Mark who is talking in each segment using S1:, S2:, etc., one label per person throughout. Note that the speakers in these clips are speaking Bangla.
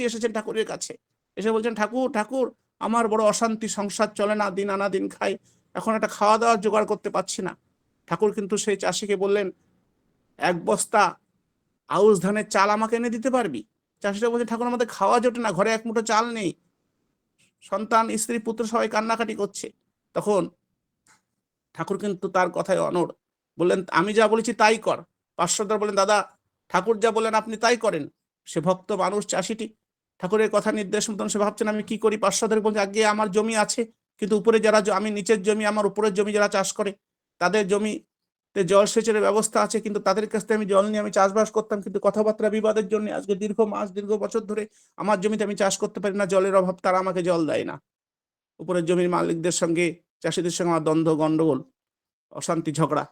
S1: চাষি এসেছেন ঠাকুরের কাছে। এসে বলছেন, ঠাকুর ঠাকুর, আমার বড় অশান্তি, সংসার চলে না, দিন আনা দিন খাই। এখন একটা খাওয়া দাওয়ার জোগাড় করতে পারছি না। ঠাকুর কিন্তু সেই চাষিকে বললেন, এক বস্তা আউশ ধানের চাল আমাকে এনে দিতে পারবি? চাষিটা বলছে ঠাকুর, আমাদের খাওয়া জোটে না, ঘরে এক মুঠো চাল নেই। সন্তান, স্ত্রী, পুত্র সবাই কান্নাকাটি করছে। তখন ঠাকুর কিন্তু তার কথায় অনড় বললেন, আমি যা বলেছি তাই কর। পার্শ্বদার বলেন দাদা, ঠাকুর যা বলেন আপনি তাই করেন। সে ভক্ত, মানুষ, চাষিটি ঠাকুরের কথা নির্দেশ মতন সে ভাবছেন, আমি কি করি? পার্শ্বদের বলছে আগে আমার জমি আছে, কিন্তু উপরে যারা আমি নিচের জমি, আমার উপরের জমি যারা চাষ করে, তাদের জমিতে জলসেচের ব্যবস্থা আছে, কিন্তু তাদের কাছ থেকে আমি জল নিয়ে আমি চাষবাস করতাম, কিন্তু কথাবার্তা বিবাদের জন্য আজকে দীর্ঘ মাস, দীর্ঘ বছর ধরে আমার জমিতে আমি চাষ করতে পারি না, জলের অভাব, তারা আমাকে জল দেয় না। উপরের জমির মালিকদের সঙ্গে, চাষিদের সঙ্গে আমার দ্বন্দ্ব, গন্ডগোল, অশান্তি, ঝগড়া।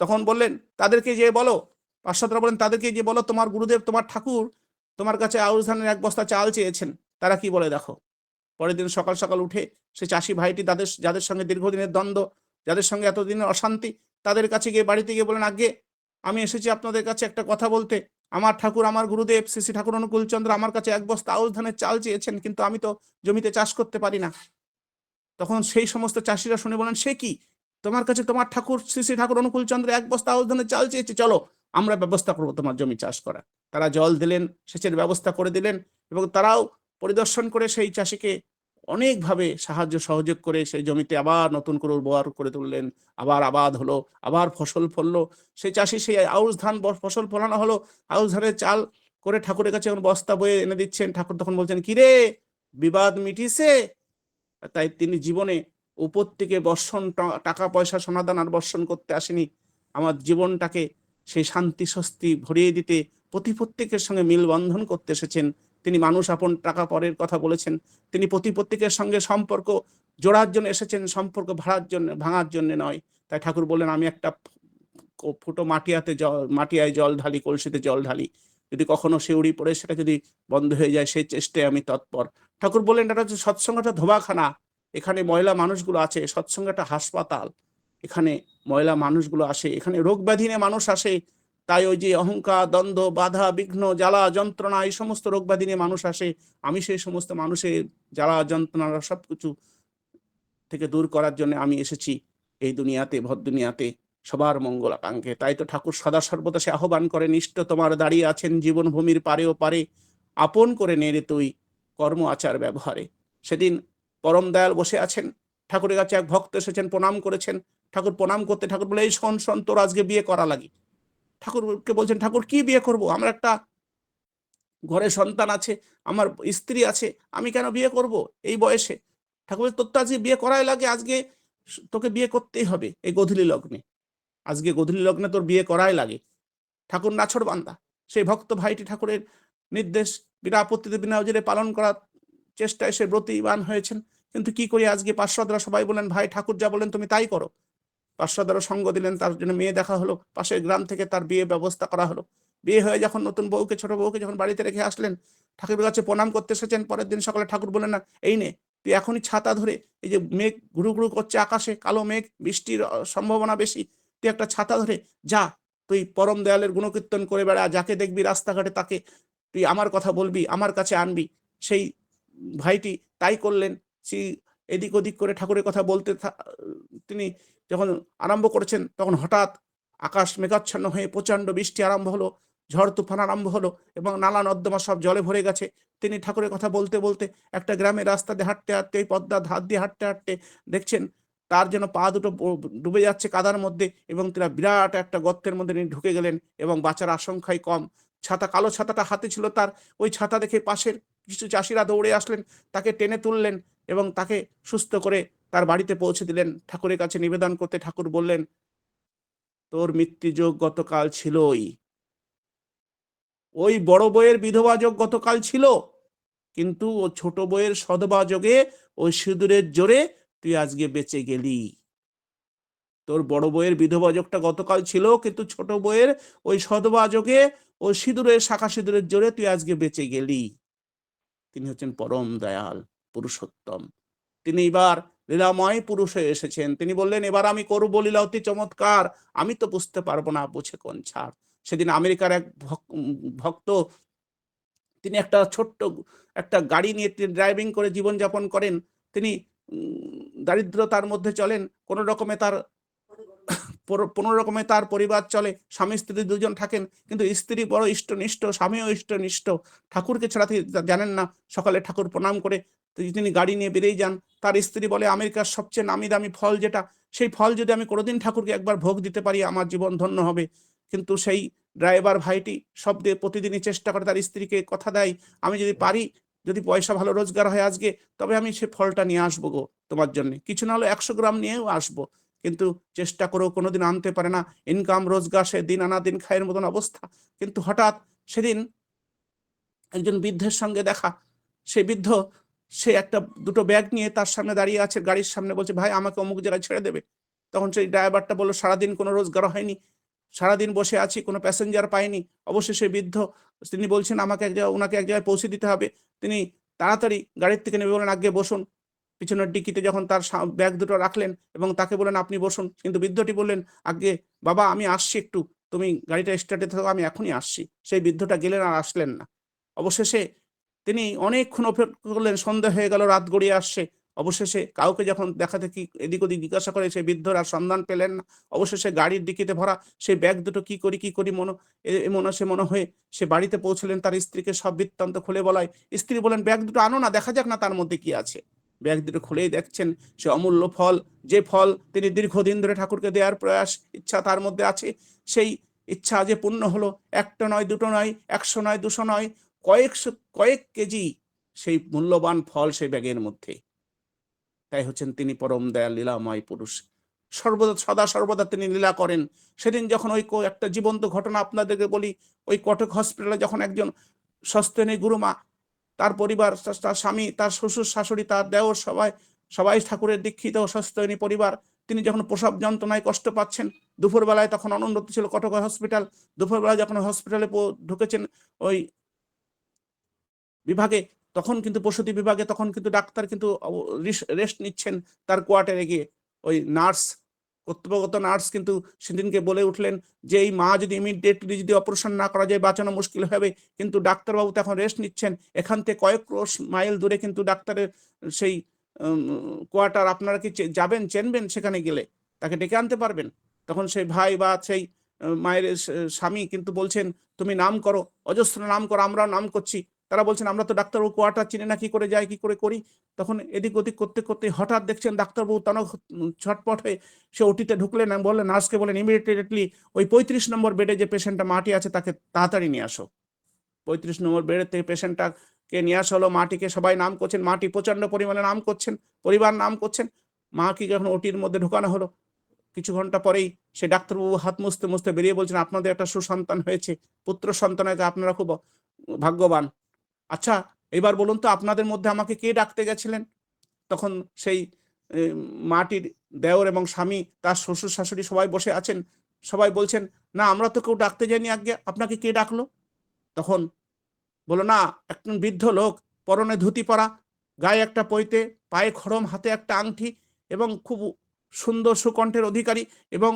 S1: তখন বললেন, তাদেরকে যে বলো পার্শ্বদরা বলেন, তাদেরকে যে বলো, তোমার গুরুদেব, তোমার ঠাকুর তোমার কাছে আউশ ধানের এক বস্তা চাল চেয়েছেন, তারা কি বলে দেখো? পরের দিন সকাল সকাল উঠে সে চাষি ভাইটি তাদের, যাদের সঙ্গে দীর্ঘদিনের দ্বন্দ্ব, যাদের সঙ্গে এতদিনের অশান্তি, তাদের কাছে গিয়ে বাড়িতে গিয়ে বলেন আগে আমি এসেছি আপনাদের কাছে একটা কথা বলতে। আমার ঠাকুর, আমার গুরুদেব, শ্রী ঠাকুর অনুকূলচন্দ্র আমার কাছে এক বস্তা আউশ ধানের চাল চেয়েছেন, কিন্তু আমি তো জমিতে চাষ করতে পারি না। তখন সেই সমস্ত চাষিরা শুনে বলেন, সে কি? তোমার কাছে তোমার ঠাকুর, শ্রী শ্রী ঠাকুর অনুকূলচন্দ্র এক বস্তা আউশ ধানের চাল চেয়েছে। চলো, আমরা ব্যবস্থা করব তোমার জমি চাষ করা তারা জল দিলেন, সেচের ব্যবস্থা করে দিলেন এবং তারাও পরিদর্শন করে সেই চাষিকে অনেকভাবে সাহায্য সহযোগ করে সেই জমিতে আবার নতুন করে উর্বর করে তুললেন, আবার আবাদ হলো, আবার ফসল ফললো। সেই চাষি সেই আউশ ধান ফসল ফলানো হলো, আউশ ধানের চাল করে ঠাকুরের কাছে যখন বস্তা বয়ে এনে দিচ্ছেন। ঠাকুর তখন বলছেন কিরে বিবাদ মিটিছে? তাই তিনি জীবনে উপর থেকে বর্ষণ টাকা পয়সা সোনাদান আর বর্ষণ করতে আসেনি। আমার জীবনটাকে সেই শান্তি স্বস্তি ভরিয়ে দিতে প্রতি প্রত্যেকের সঙ্গে মিলবন্ধন করতে এসেছেন। তিনি মানুষ আপন টাকা পরের কথা বলেছেন। তিনি প্রতি প্রত্যেকের সঙ্গে সম্পর্ক জোড়ার জন্য এসেছেন, সম্পর্ক ভাড়ার জন্য, ভাঙার জন্য নয়। তাই ঠাকুর বললেন, আমি একটা ফুটো মাটিয়াতে জল, মাটিয়ায় জল ঢালি, কলসিতে জল ঢালি। যদি কখনো শিউড়ি পড়ে, সেটা যদি বন্ধ হয়ে যায় সেই চেষ্টায় আমি তৎপর। ঠাকুর বললেন, এটা হচ্ছে সৎসঙ্গটা ধোবাখানা। এখানে ময়লা মানুষগুলো আছে, সৎসঙ্গটা হাসপাতাল। এখানে ময়লা মানুষগুলো আসে, এখানে রোগ ব্যাধি নিয়ে মানুষ আসে তাই ওই যে অহংকার, দ্বন্দ্ব, বাধা, বিঘ্ন, জ্বালা, যন্ত্রণা, এই সমস্ত রোগ ব্যাধি নিয়ে মানুষ আসে, আমি সেই সমস্ত মানুষের জ্বালা, যন্ত্রণা সব কিছু থেকে দূর করার জন্য আমি এসেছি এই দুনিয়াতে ভদ দুনিয়াতে, সবার মঙ্গল আকাঙ্ক্ষে। তাই তো ঠাকুর সদা সর্বদা সে আহ্বান করে, নিষ্ঠ তোমার দাঁড়িয়ে আছেন জীবন ভূমির পারে ও পারে, আপন করে নেড়ে তুই কর্ম, আচার, ব্যবহারে। সেদিন পরম দয়াল বসে আছেন, ঠাকুরের কাছে এক ভক্ত এসেছেন, প্রণাম করেছেন। ঠাকুর প্রণাম করতে, ঠাকুর বলে, এই শোন শোন, তোর আজকে বিয়ে করা লাগে। ঠাকুরকে বলছেন, ঠাকুর, কি বিয়ে করব? আমার একটা ঘরে সন্তান আছে, আমার স্ত্রী আছে, আমি কেন বিয়ে করব এই বয়সে? ঠাকুর তোর তো আজকে বিয়ে করাই লাগে, আজকে তোকে বিয়ে করতেই হবে এই গধূলি লগ্নে। আজকে গধূলি লগ্নে তোর বিয়ে করাই লাগে। ঠাকুর নাছড় বান্দা, সেই ভক্ত ভাইটি ঠাকুরের নির্দেশ, বিনা আপত্তিতে, বিনা অজিরে পালন করার চেষ্টায় সে ব্রতিবান হয়েছেন। কিন্তু কি করি আজকে পার্শ্বদরা সবাই বলেন ভাই, ঠাকুর যা বলেন তুমি তাই করো। পার্শ্বদরা সঙ্গ দিলেন, তার জন্য মেয়ে দেখা হলো, পাশের গ্রাম থেকে তার বিয়ে ব্যবস্থা করা হলো। বিয়ে হয়ে যখন নতুন বউকে, ছোট বউকে যখন বাড়িতে রেখে আসলেন, ঠাকুরের কাছে প্রণাম করতে এসেছেন, পরের দিন সকালে ঠাকুর বললেন, না, এই নে, তুই এখনই ছাতা ধরে, এই যে মেঘ ঘুরু ঘুরু করছে আকাশে, কালো মেঘ, বৃষ্টির সম্ভাবনা বেশি, তুই একটা ছাতা ধরে, যা, তুই পরম দয়ালের গুণকীর্তন করে বেড়া, যাকে দেখবি রাস্তাঘাটে তাকে, তুই আমার কথা বলবি, আমার কাছে আনবি। সেই ভাইটি তাই করলেন, সেই এদিক ওদিক করে ঠাকুরের কথা বলতে তিনি যখন আরম্ভ করেছেন, তখন হঠাৎ আকাশ মেঘাচ্ছন্ন হয়ে প্রচণ্ড বৃষ্টি আরম্ভ হলো, ঝড় তুফান আরম্ভ হলো এবং নালা নর্দমা সব জলে ভরে গেছে। তিনি ঠাকুরের কথা বলতে বলতে একটা গ্রামের রাস্তা দিয়ে হাঁটতে হাঁটতে, এই পদ্মা ধার দিয়ে হাঁটতে হাঁটতে দেখছেন তার যেন পা দুটো ডুবে যাচ্ছে কাদার মধ্যে এবং তারা বিরাট একটা গর্তের মধ্যে তিনি ঢুকে গেলেন এবং বাঁচার আশঙ্কাই কম। ছাতা, কালো ছাতাটা হাতে ছিল তার। ওই ছাতা দেখে পাশের কিছু চাষিরা দৌড়ে আসলেন, তাকে টেনে তুললেন এবং তাকে সুস্থ করে তার বাড়িতে পৌঁছে দিলেন। ঠাকুরের কাছে নিবেদন করতে ঠাকুর বললেন, তোর মৃত্যুযোগ গতকাল ছিলই। ওই বড় বইয়ের বিধবা যোগ গতকাল ছিল, কিন্তু ও ছোট বইয়ের সদবা যোগে ওই সিঁদুরের জোরে তুই আজকে বেঁচে গেলি। তোর বড় বইয়ের বিধবা যোগটা গতকাল ছিল, কিন্তু ছোট বইয়ের ওই সদবা যোগে ওই সিঁদুরের শাখা সিঁদুরের জোরে তুই আজকে বেঁচে গেলি। তিনি হচ্ছেন পরম দয়াল পুরুষোত্তম। তিনি এবার লীলাময় পুরুষে এসেছেন। তিনি বললেন, এবার আমি করব লীলা অতি চমৎকার। আমি তো বুঝতে পারব না, বুঝে কোন ছাড়। সেদিন আমেরিকার এক ভক- ভক্ত, তিনি একটা ছোট্ট একটা গাড়ি নিয়ে তিনি ড্রাইভিং করে জীবনযাপন করেন। তিনি দারিদ্রতার মধ্যে চলেন। কোনো রকমে তার কোনো রকমে তার পরিবার চলে। স্বামী, স্ত্রী দুজন থাকেন, কিন্তু স্ত্রী বড় ইষ্টনিষ্ঠ, স্বামীও ইষ্টনিষ্ঠ। ঠাকুরকে ছাড়া জানেন না। সকালে ঠাকুর প্রণাম করে তিনি গাড়ি নিয়ে বেরিয়ে যান। তার স্ত্রী বলে, আমেরিকার সবচেয়ে নামি দামি ফল যেটা, সেই ফল যদি আমি কোনোদিন ঠাকুরকে একবার ভোগ দিতে পারি, আমার জীবন ধন্য হবে। কিন্তু সেই ড্রাইভার ভাইটি সব দিয়ে প্রতিদিনই চেষ্টা করে তার স্ত্রীকে কথা দেয়, আমি যদি পারি, যদি পয়সা ভালো রোজগার হয় আজকে, তবে আমি সে ফলটা নিয়ে আসব গো তোমার জন্য। কিছু না হলে একশো গ্রাম নিয়েও আসব। কিন্তু চেষ্টা করেও কোনোদিন আনতে পারে না। ইনকাম রোজগার, সে দিন আনা, দিন খায়ের মতন অবস্থা। কিন্তু হঠাৎ সেদিন একজন বৃদ্ধের সঙ্গে দেখা। সে বৃদ্ধ, সে একটা দুটো ব্যাগ নিয়ে তার সামনে দাঁড়িয়ে আছে, গাড়ির সামনে বলছে, ভাই, আমাকে অমুক জায়গায় ছেড়ে দেবে। তখন সেই ড্রাইভারটা বলল, সারাদিন কোনো রোজগার হয়নি। সারাদিন বসে আছি, কোনো প্যাসেঞ্জার পাইনি। অবশ্যই সে বৃদ্ধ, তিনি বলছেন, আমাকে এক জায়গায়, ওনাকে এক জায়গায় পৌঁছে দিতে হবে। তিনি তাড়াতাড়ি গাড়ির থেকে নেমে বলেন আগে বসুন। পিছনের ডিকিতে যখন তার ব্যাগ দুটো রাখলেন এবং তাকে বললেন, আপনি বসুন। কিন্তু বৃদ্ধটি বললেন, আগে বাবা, আমি আসছি একটু। তুমি গাড়িটা স্টার্টে থাকো, আমি এখনই আসছি। সেই বৃদ্ধটা গেলেন আর আসলেন না। অবশেষে তিনি অনেকক্ষণ অপেক্ষা করলেন, সন্ধ্যা হয়ে গেল, রাত গড়িয়ে আসছে। অবশেষে কাউকে যখন দেখা দেখি এদিক ওদিক জিজ্ঞাসা করে, সেই বৃদ্ধর আর সন্ধান পেলেন না। অবশেষে গাড়ির ডিকিতে ভরা সেই ব্যাগ দুটো কি করি কি করি, মনে মনে, সে মনে হয়ে সে বাড়িতে পৌঁছলেন। তার স্ত্রীকে সব বৃত্তান্ত খুলে বলায়, স্ত্রী বলেন ব্যাগ দুটো আনো না, দেখা যাক না তার মধ্যে কি আছে। ব্যাগ দুটো খুলেই দেখছেন, সে অমূল্য ফল, যে ফল তিনি দীর্ঘদিন ধরে ঠাকুরকে দেওয়ার প্রয়াস, ইচ্ছা তার মধ্যে আছে, সেই ইচ্ছা যে পূর্ণ হলো, একটা নয়, দুটো নয়, একশো নয়, দুশো নয়, কয়েকশো, কয়েক কেজি সেই মূল্যবান ফল সেই ব্যাগের মধ্যে। তাই হচ্ছেন তিনি পরম দয়াল, লীলাময় পুরুষ। সর্বদা, সদা সর্বদা তিনি লীলা করেন। সেদিন যখন ওই একটা জীবন্ত ঘটনা আপনাদেরকে বলি, ওই কটক হসপিটালে যখন একজন সস্তেনী গুরুমা তার পরিবার তার- স্বামী, তার শ্বশুর, শাশুড়ি, তার দেওর সবাই সবাই ঠাকুরের দীক্ষিত সস্তেনী পরিবার। তিনি যখন প্রসব যন্ত্রণায় কষ্ট পাচ্ছেন, দুপুরবেলায় তখন অনুন্নত ছিল কটক হসপিটাল। দুপুরবেলায় যখন হসপিটালে ঢুকেছেন ওই বিভাগে, তখন কিন্তু প্রসূতি বিভাগে, তখন কিন্তু ডাক্তার কিন্তু রেস্ট নিচ্ছেন তার কোয়ার্টারে গিয়ে। ওই নার্স কর্তব্যগত নার্স কিন্তু সেদিনকে বলে উঠলেন যে, এই মা যদি ইমিডিয়েটলি যদি অপারেশন না করা যায়, বাঁচানো মুশকিল হবে। কিন্তু ডাক্তারবাবু তো এখন রেস্ট নিচ্ছেন। এখান থেকে কয়েক ক্রোশ মাইল দূরে কিন্তু ডাক্তারের সেই কোয়ার্টার আপনারা কি যাবেন, চেনবেন সেখানে গেলে? তাকে ডেকে আনতে পারবেন? তখন সেই ভাই বা সেই মায়ের স্বামী কিন্তু বলছেন, তুমি নাম করো, অজস্র নাম করো, আমরাও নাম করছি। তারা বলছেন, আমরা তো ডাক্তারবাবু কোয়ার্টার চিনি না, কি করে যাই, কি করে করি? তখন এদিক ওদিক করতে করতে হঠাৎ দেখছেন ডাক্তারবাবু তনক ছটপট হয়ে সে ওটিতে ঢুকলেন বললেন, নার্সকে বলেন ইমিডিয়েটলি ওই পঁয়ত্রিশ নম্বর বেডে যে পেশেন্টটা মাটি আছে, তাকে তাড়াতাড়ি নিয়ে আসো। পঁয়ত্রিশ নম্বর বেডের থেকে পেশেন্টটাকে নিয়ে আসা হলো, মাটিকে সবাই নাম করছেন, মাটি প্রচণ্ড পরিমাণে নাম করছেন, পরিবার নাম করছেন মাকে যখন ওটির মধ্যে ঢোকানো হলো, কিছু ঘণ্টা পরেই সে ডাক্তারবাবু হাত মুছতে মুছতে বেরিয়ে বলছেন, আপনাদের একটা সুসন্তান হয়েছে, পুত্র সন্তান হয়েছে, আপনারা খুব ভাগ্যবান। আচ্ছা এবার বলুন তো আপনাদের মধ্যে আমাকে কে ডাকতে গেছিলেন? তখন সেই মাটির দেওর এবং স্বামী, তার শ্বশুর শাশুড়ি সবাই বসে আছেন। সবাই বলছেন, না, আমরা তো কেউ ডাকতে যাইনি আগে, আপনাকে কে ডাকলো? তখন বলো না, একজন বৃদ্ধ লোক, পরনে ধুতি পরা, গায়ে একটা পৈতে, পায়ে খড়ম, হাতে একটা আংটি এবং খুব সুন্দর সুকণ্ঠের অধিকারী এবং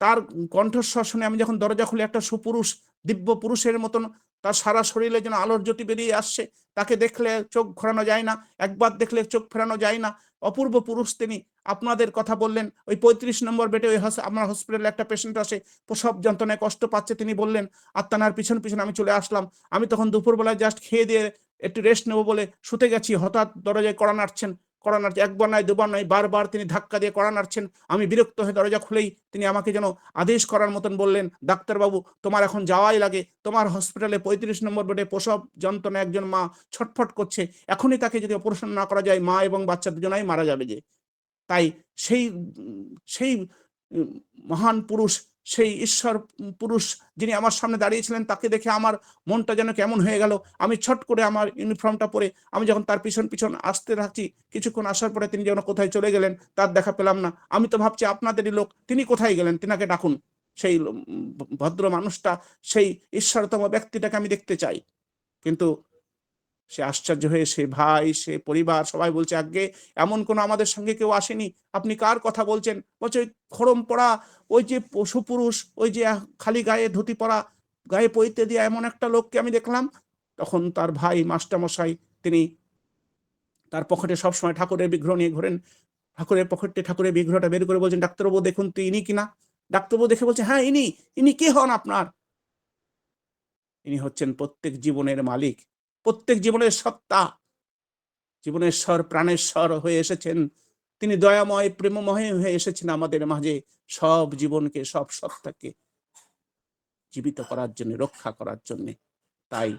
S1: তার কণ্ঠস্বর শুনে আমি যখন দরজা খুলে একটা সুপুরুষ দিব্য পুরুষের মতন তার সারা শরীরে যেন আলোর জ্যোতি বেরিয়ে আসছে, তাকে দেখলে চোখ ঘোরানো যায় না, একবার দেখলে চোখ ফেরানো যায় না। অপূর্ব পুরুষ তিনি। আপনাদের কথা বললেন, ওই পঁয়ত্রিশ নম্বর বেটে ওই আমার হসপিটালে একটা পেশেন্ট আসে প্রসব যন্ত্রণায় কষ্ট পাচ্ছে, তিনি বললেন, আর তানার পিছন পিছন আমি চলে আসলাম। আমি তখন দুপুরবেলায় জাস্ট খেয়ে দিয়ে একটু রেস্ট নেব বলে শুতে গেছি। হঠাৎ দরজায় কড়া নাড়ছেন। কড়া নাড়ছে একবার নয় দুবার নয় বারবার তিনি ধাক্কা দিয়ে কড়া নাড়ছেন আমি বিরক্ত হয়ে দরজা খুলেই তিনি আমাকে যেন আদেশ করার মতন বললেন, ডাক্তারবাবু, তোমার এখন যাওয়াই লাগে। তোমার হসপিটালে পঁয়ত্রিশ নম্বর বেডে প্রসব যন্ত্রণা একজন মা ছটফট করছে। এখনই তাকে যদি অপারেশন না করা যায়, মা এবং বাচ্চা দুজনাই মারা যাবে যে। তাই সেই সেই মহান পুরুষ সেই ঈশ্বর পুরুষ যিনি আমার সামনে দাঁড়িয়েছিলেন, তাকে দেখে আমার মনটা যেন কেমন হয়ে গেল। আমি ছট করে আমার ইউনিফর্মটা পরে আমি যখন তার পিছন পিছন আসতে থাকছি, কিছুক্ষণ আসার পরে তিনি যখন কোথায় চলে গেলেন, তার দেখা পেলাম না। আমি তো ভাবছি আপনাদেরই লোক, তিনি কোথায় গেলেন? তিনাকে ডাকুন। সেই ভদ্র মানুষটা, সেই ঈশ্বরতম ব্যক্তিটাকে আমি দেখতে চাই। কিন্তু সে আশ্চর্য হয়ে সে ভাই, সে পরিবার সবাই বলছে আগে এমন কোনো আমাদের সঙ্গে কেউ আসেনি? আপনি কার কথা বলছেন? বলছে, ওই খড়ম পড়া ওই যে পশু পুরুষ, ওই যে খালি গায়ে ধুতি পরা, গায়ে পৈতে দিয়ে এমন একটা লোককে আমি দেখলাম। তখন তার ভাই, মাস্টারমশাই, তিনি তার পকেটে সবসময় ঠাকুরের বিগ্রহ নিয়ে ঘোরেন। ঠাকুরের পকেটে ঠাকুরের বিগ্রহটা বের করে বলছেন, ডাক্তারবাবু, দেখুন তো ইনি কিনা ডাক্তারবাবু দেখে বলছে হ্যাঁ ইনি ইনি কে হন আপনার? ইনি হচ্ছেন প্রত্যেক জীবনের মালিক। প্রত্যেক জীবনের সত্তা, জীবনের স্বর প্রাণেশ্বর হয়ে এসেছেন। তিনি দয়াময়, প্রেমময় হয়ে এসেছেন আমাদের মাঝে। সব জীবনকে, সব সত্তাকে জীবিত করার জন্য, রক্ষা করার জন্য। তাই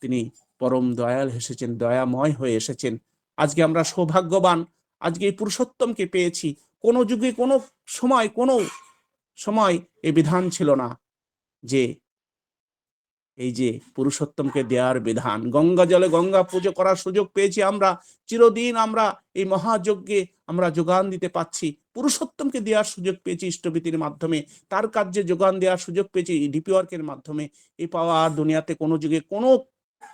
S1: তিনি পরম দয়াল এসেছেন, দয়াময় হয়ে এসেছেন। আজকে আমরা সৌভাগ্যবান, আজকে এই পুরুষোত্তমকে পেয়েছি। কোনো যুগে, কোনো সময় কোনো সময় এ বিধান ছিল না যে এই যে পুরুষোত্তমকে দেওয়ার বিধান, গঙ্গা জলে গঙ্গা পুজো করার সুযোগ পেয়েছি আমরা, চিরদিন আমরা এই মহাযজ্ঞে আমরা যোগান দিতে পাচ্ছি। পুরুষোত্তমকে দেওয়ার সুযোগ পেয়েছি ইষ্টভীতির মাধ্যমে, তার কার্যে যোগান দেওয়ার সুযোগ পেয়েছি ডিপি ওয়ার্কের মাধ্যমে। এই পাওয়া দুনিয়াতে কোনো যুগে, কোনো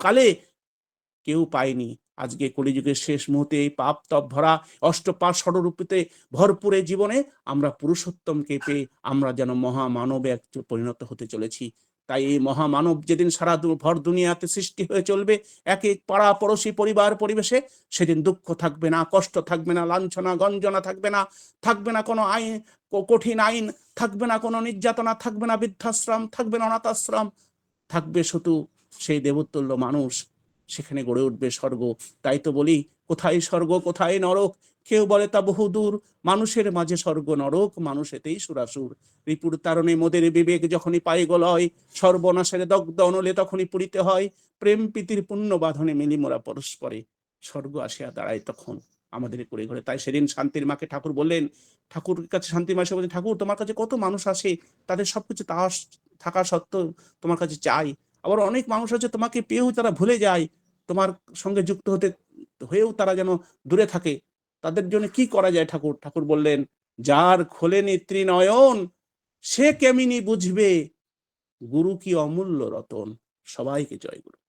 S1: কালে কেউ পায়নি। আজকে কলিযুগের শেষ মুহূর্তে এই পাপ তপ ভরা অষ্টপাশ ষড়রূপিতে ভরপুরে জীবনে আমরা পুরুষোত্তমকে পেয়ে আমরা যেন মহামানবে এক পরিণত হতে চলেছি। তাই এই মহামানব যেদিন সারা ভর দুনিয়াতে সৃষ্টি হয়ে চলবে, এক এক পাড়া পড়োশি পরিবার পরিবেশে, সেদিন দুঃখ থাকবে না, কষ্ট থাকবে না, লাঞ্ছনা, গঞ্জনা থাকবে না থাকবে না কোনো আইন কঠিন আইন, থাকবে না কোনো নির্যাতনা, থাকবে না বৃদ্ধাশ্রম, থাকবে না অনাথাশ্রম, থাকবে শুধু সেই দেবতুল্য মানুষ সেখানে গড়ে উঠবে স্বর্গ। তাই তো বলি, কোথায় স্বর্গ, কোথায় নরক? কেউ বলে তা বহু দূর। মানুষের মাঝে স্বর্গ নরক, মানুষ এতেই সুরাসুর। রিপুর তারণে মোদের বিবেক যখনই পাই গলয় সর্বনাশের দগ্ধ অনলে তখনই পুরিতে হয়। প্রেম প্রীতির পুণ্য বাঁধনে মিলি মোরা পরস্পরে। স্বর্গ আসিয়া দাঁড়ায় তখন। আমাদের করে ঘরে তাই সেদিন শান্তির মাকে ঠাকুর বললেন, ঠাকুর কাছে শান্তির মা এসে বলছেন, ঠাকুর, তোমার কাছে কত মানুষ আসে? তাদের সবকিছু তা থাকা সত্ত্বেও তোমার কাছে চাই। আবার অনেক মানুষ আছে, তোমাকে পেয়েও তারা ভুলে যায়। তোমার সঙ্গে যুক্ত হতে, হয়েও তারা যেন দূরে থাকে, তাদের জন্য কি করা যায় ঠাকুর? ঠাকুর বললেন, যার খোলে নেত্রী নয়ন সে কেমিনি বুঝবে? গুরু কি অমূল্য রতন? সবাইকে জয় গুরু।